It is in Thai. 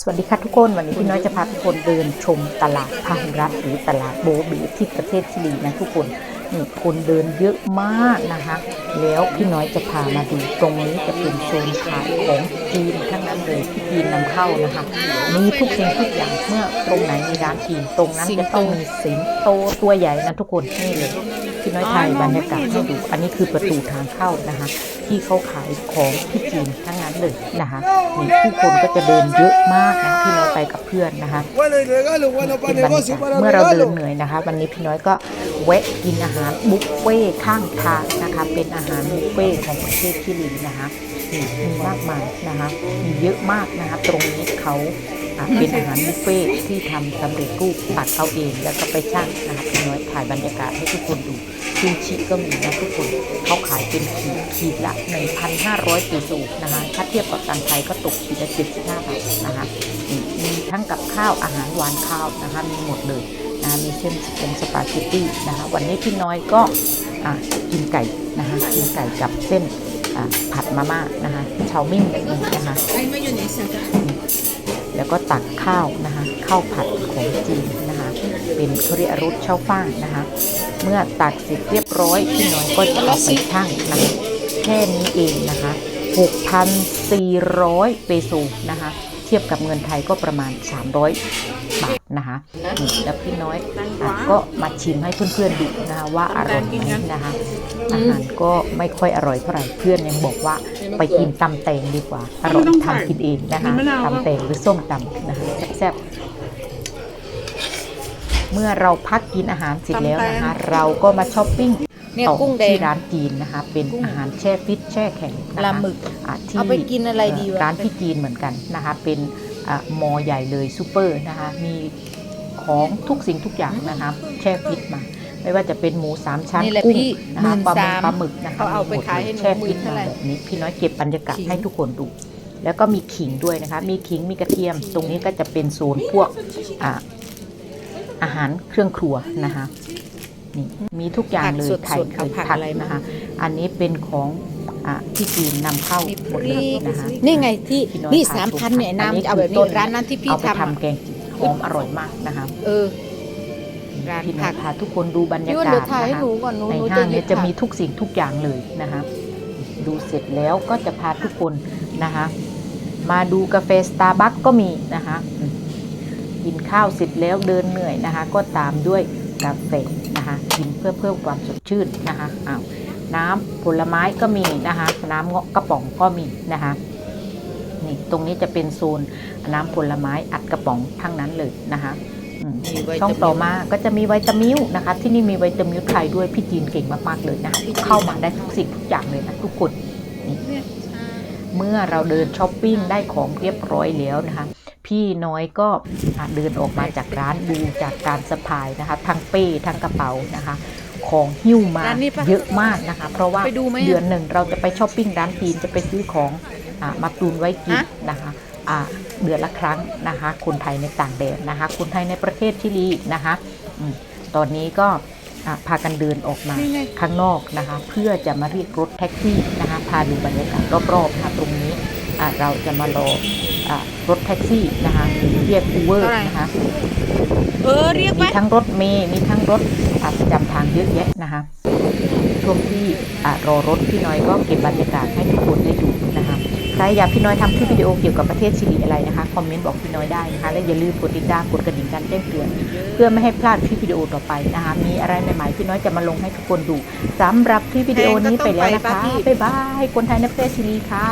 สวัสดีค่ะทุกคนวันนี้พี่น้อยจะพาทุกคนเดินชมตลาดพาหุรัตหรือตลาดโบบีที่ประเทศชิลีนะทุกคนนี่คนเดินเยอะมากนะคะ แล้วพี่น้อยจะพามาดูตรงนี้จะเป็นโซนขายของจีนทั้งนั้นเลยที่จีนนำเข้านะคะมีทุกสิ่งทุกอย่างเมื่อตรงไหนมีร้านจีนตรงนั้นจะต้องมีสิงโตตัวใหญ่นะทุกคนนี่เลย พี่น้อยถ่ายบรรยากาศให้ดู อันนี้คือประตูทางเข้านะคะ ที่เขาขายของที่จีนทั้งนั้นเลยนะคะนี่ผู้คนก็จะเดินเยอะมากนะที่เราไปกับเพื่อนนะคะเป็นบรรยากาศเมื่อเราเดินเหนื่อยนะคะ วันนี้พี่น้อยก็แวะกินอาหารบุฟเฟ่ข้างทางนะคะ เป็นอาหารบุฟเฟ่ของประเทศชิลีนะคะมีมากมายนะคะ มีเยอะมากนะคะ ตรงนี้เขา อะเป็นอาหารบุฟเฟ่ต์ที่ทำสำเร็จรูปตัดเอาเองแล้วก็ไปชั่งนะคะพี่น้อยถ่ายบรรยากาศให้ทุกคนดูซูชิก็มีนะทุกคนเขาขายเป็นขีดขีดละ 1,500เปโซนะคะถ้าเทียบกับตังค์ไทยก็ตกขีดละ75บาทนะคะนี่มีทั้งกับข้าวอาหารหวานข้าวนะคะมีหมดเลยนะมีเช่นเป็นสปาเกตตี้นะคะวันนี้พี่น้อยก็อะกินไก่นะคะกินไก่กับเส้นอะผัดมาม่านะคะชาวมิ่งแบบนี้นะคะ Hay mayonesa acá. แล้วก็ตักข้าวนะคะข้าวผัดของจีนนะคะเป็นเขาเรียกรสเช่าฟ่างนะคะ เมื่อตักเสร็จเรียบร้อยพี่น้อยก็จะเอาไปชั่งนะคะแค่นี้เองนะคะ 6,400 เปโซนะคะ เทียบกับเงินไทยก็ประมาณ 300 บาทนะคะนี่แล้วพี่น้อยอก็มาชิมให้เพื่อนๆดูนะคะว่าอร่อยไหมนะคะอาหารก็ไม่ค่อยอร่อยเท่าไหร่เพื่อนยังบอกว่าไปกินตำแตงดีกว่าอร่อยทำกินเองนะคะตำแตงหรือส้มตำนะคะแซ่บเมื่อเราพักกินอาหารเสร็จแล้วนะคะ เราก็มาช้อปปิ้ง เนี่ยต่อกุ้งแดงที่ร้านจีนนะคะ เป็นอาหารแช่ฟิตแช่แข็งนะคะปลาหมึกอะที่เอาไปกินอะไรดีวะร้านที่จีนเหมือนกันนะคะ เป็นอะมอใหญ่เลยซูเปอร์นะคะ มีของทุกสิ่งทุกอย่างนะคะแช่ฟิตมา ไม่ว่าจะเป็นหมูสามชั้นนี่แหละกุ้งพี่นะคะปลาหมึก13,000ปลาหมึกนะคะเขาเอาไปมีมดขายให้หนูแช่ฟิตหมื่นเท่ามาไหร่แบบนี้พี่น้อยเก็บบรรยากาศขิงให้ทุกคนดูแล้วก็มีขิงด้วยนะคะ มีขิงมีกระเทียม ตรงนี้ก็จะเป็นโซนพวกอะอาหารเครื่องครัวนะคะ นี่มีทุกอย่างเลยผักไข่สดๆเคยเอาผักผัดอะไรมานะคะอันนี้เป็นของอะที่จีนนำเข้ามีหมดเลยนะคะนี่ไงที่พี่น้อยนี่ทสามชพันเนี่ยอัน้ำจะเอาคืแบบนี้ต้ร้านนั้นที่พี่เอาไปทำอะทำแกงจืดหอมอร่อยมากนะคะเออร้านพี่น้ผัอยกพาทุกคนดูบรรยาพี่วันกาเดี๋ยศวถ่ายให้นะคะหนูก่อนหนูในหนูห้างหยิเนี่ยบจะมีผักทุกสิ่งทุกอย่างเลยนะคะดูเสร็จแล้วก็จะพาทุกคนนะคะมาดูกาแฟสตาร์บัคก็มีนะคะอืมกินข้าวเสร็จแล้วเดินเหนื่อยนะคะ ก็ตามด้วย กาแฟนะคะกินเพื่อเพิ่มความสดชื่นนะคะอ้าวน้ำผลไม้ก็มีนะคะ น้ำเงาะกระป๋องก็มีนะคะนี่ตรงนี้จะเป็นโซนน้ำผลไม้อัดกระป๋องทั้งนั้นเลยนะคะอืมมีไวตามินช่องต่อมาก็จะมีวิตามิวนะคะ ที่นี่มีวิตามิวไทยด้วยพี่จีนเก่งมากๆเลยนะเข้ามาได้ทุกสิ่งทุกอย่างเลยนะทุกคนนี่ เมื่อเราเดินช้อปปิ้งได้ของเรียบร้อยแล้วนะคะ พี่น้อยก็อะเดินออกมาจากร้านดูจากการสะพายนะคะ ทั้งเป้ทั้งกระเป๋านะคะ ของหิ้วมาร้านนี้ปะเยอะมากนะคะ เพราะว่าไปดูไหมอะเดือนหนึ่งเราจะไปช้อปปิ้งร้านจีนจะไปซื้อของอามาตุนไว้กินฮะนะคะอ่าเดือนละครั้งนะคะ คนไทยในต่างแดนนะคะ คนไทยในประเทศชิลีนะคะอืมตอนนี้ก็อะพากันเดินออกมานี่ไงข้างนอกนะคะ เพื่อจะมาเรียกรถแท็กซี่นะคะพาดูบรรยากาศรอบๆนะคะตรงนี้อะ เราจะมารออะรถแท็กซี่นะคะเรียกอูเวอร์เท่าไหร่นะคะเออเรียกมีไว้ทั้งรถเมย์มีทั้งรถอะประจำทางเยอะแยะนะคะช่วงที่อะรอรถพี่น้อยก็เก็บบรรยากาศให้ทุกคนได้ดูนะคะใครอยากพี่น้อยทำคลิปวิดีโอเกี่ยวกับประเทศชิลีอะไรนะคะคอมเมนต์บอกพี่น้อยได้นะคะและอย่าลืมกดติดตามกดกระดิ่งการแจ้งเตือนเพื่อไม่ให้พลาดคลิปวิดีโอต่อไปนะคะมีอะไรใหม่ๆพี่น้อยจะมาลงให้ทุกคนดูสำหรับคลิปวิดีโอนี้ไปแล้วนะคะบ๊ายบายคนไทยในประเทศชิลีค่ะ